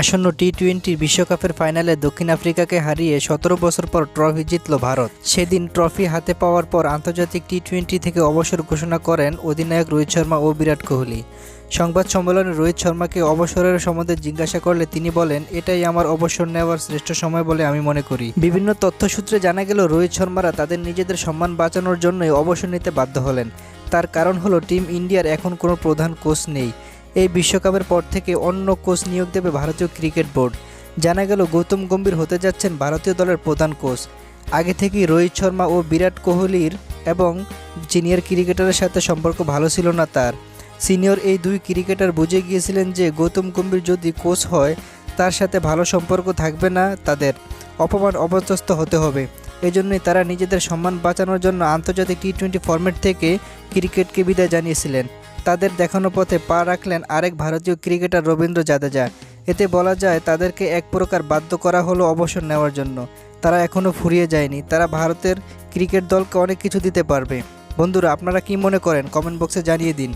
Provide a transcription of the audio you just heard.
আসন্ন T twenty বিশ্বকাপের ফাইনালে দক্ষিণ আফ্রিকাকে হারিয়ে সতেরো বছর পর ট্রফি জিতল ভারত। সেদিন ট্রফি হাতে পাওয়ার পর আন্তর্জাতিক টি টোয়েন্টি থেকে অবসর ঘোষণা করেন অধিনায়ক রোহিত শর্মা ও বিরাট কোহলি। সংবাদ সম্মেলনে রোহিত শর্মাকে অবসরের সম্বন্ধে জিজ্ঞাসা করলে তিনি বলেন, এটাই আমার অবসর নেওয়ার শ্রেষ্ঠ সময় বলে আমি মনে করি। বিভিন্ন তথ্যসূত্রে জানা গেল, রোহিত শর্মারা তাদের নিজেদের সম্মান বাঁচানোর জন্যই অবসর নিতে বাধ্য হলেন। তার কারণ হলো, টিম ইন্ডিয়ার এখন কোনো প্রধান কোচ নেই। এই বিশ্বকাপের পর থেকে অন্য কোচ নিয়োগ দেবে ভারতীয় ক্রিকেট বোর্ড। জানা গেল, গৌতম গম্ভীর হতে যাচ্ছেন ভারতীয় দলের প্রধান কোচ। আগে থেকেই রোহিত শর্মা ও বিরাট কোহলির এবং সিনিয়র ক্রিকেটারের সাথে সম্পর্ক ভালো ছিল না তার। সিনিয়র এই দুই ক্রিকেটার বুঝে গিয়েছিলেন যে, গৌতম গম্ভীর যদি কোচ হয়, তার সাথে ভালো সম্পর্ক থাকবে না তাদের। অপমান অবস্থ হতে হবে। এজন্যই তারা নিজেদের সম্মান বাঁচানোর জন্য আন্তর্জাতিক টি টোয়েন্টি ফরম্যাট থেকে ক্রিকেটকে বিদায় জানিয়েছিলেন। তাদের দেখানো পথে পা রাখলেন আরেক ভারতীয় ক্রিকেটার রবীন্দ্র জাদেজা। এতে বলা যায়, তাদেরকে এক প্রকার বাধ্য করা হলো অবসর নেওয়ার জন্য। তারা এখনও ফুরিয়ে যায়নি। তারা ভারতের ক্রিকেট দলকে অনেক কিছু দিতে পারবে। বন্ধুরা, আপনারা কি মনে করেন? কমেন্ট বক্সে জানিয়ে দিন।